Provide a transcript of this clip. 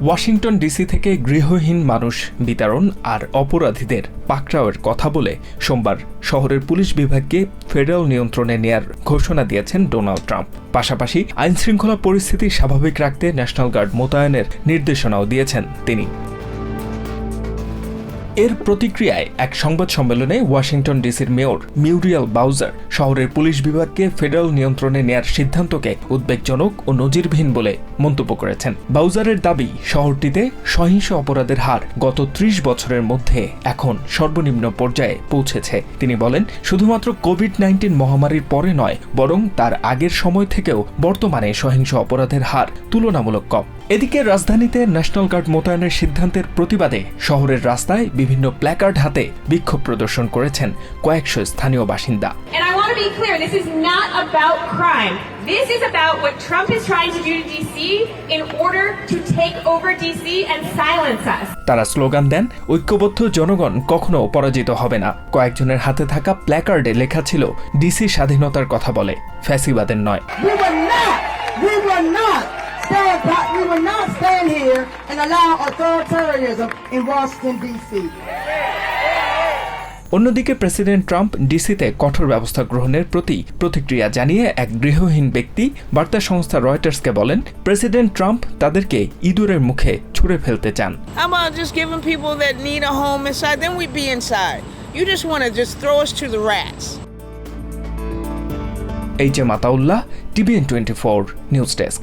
Washington DC থেকে গৃহহীন মানুষ বিতরণ আর অপরাধীদের পাকড়াওয়ের কথা বলে সোমবার শহরের পুলিশ বিভাগকে ফেডারেল নিয়ন্ত্রণে নেয়ার ঘোষণা দিয়েছেন ডোনাল্ড ট্রাম্প। পাশাপাশি আইনশৃঙ্খলা পরিস্থিতি স্বাভাবিক রাখতে ন্যাশনাল গার্ড মোতায়েনের নির্দেশনাও দিয়েছেন তিনি। এর প্রতিক্রিয়ায় এক সংবাদ সম্মেলনে ওয়াশিংটন ডিসির মেয়র মিউরিয়াল বাউজার শহরের পুলিশ বিভাগকে ফেডারেল নিয়ন্ত্রণে নেয়ার সিদ্ধান্তকে উদ্বেগজনক ও নজিরবিহীন বলে মন্তব্য করেছেন। বাউজারের দাবি, শহরটিতে সহিংস অপরাধের হার গত ত্রিশ বছরের মধ্যে এখন সর্বনিম্ন পর্যায়ে পৌঁছেছে। তিনি বলেন, শুধুমাত্র কোভিড নাইন্টিন মহামারীর পরে নয়, বরং তার আগের সময় থেকেও বর্তমানে সহিংস অপরাধের হার তুলনামূলক কম। এদিকে রাজধানীতে ন্যাশনাল গার্ড মোতায়েনের সিদ্ধান্তের প্রতিবাদে শহরের রাস্তায় বিভিন্ন প্ল্যাকার্ড হাতে বিক্ষোভ প্রদর্শন করেছেন কয়েকশো স্থানীয় বাসিন্দা। তারা স্লোগান দেন ঐক্যবদ্ধ জনগণ কখনো পরাজিত হবে না। কয়েকজনের হাতে থাকা প্ল্যাকার্ডে লেখা ছিল ডিসি স্বাধীনতার কথা বলে ফ্যাসিবাদের নয়। stand, we will not stand here and allow authoritarianism in Washington, D.C. অন্যদিকে প্রেসিডেন্ট ট্রাম্প ডিসিতে কঠোর ব্যবস্থা গ্রহণের প্রতি প্রতিক্রিয়া জানিয়ে এক গৃহহীন ব্যক্তি বার্তা সংস্থা রয়টার্সকে বলেন প্রেসিডেন্ট ট্রাম্প তাদেরকে ইঁদুরের মুখে ছুঁড়ে ফেলতে চান। HM Ataullah TVN twenty four news desk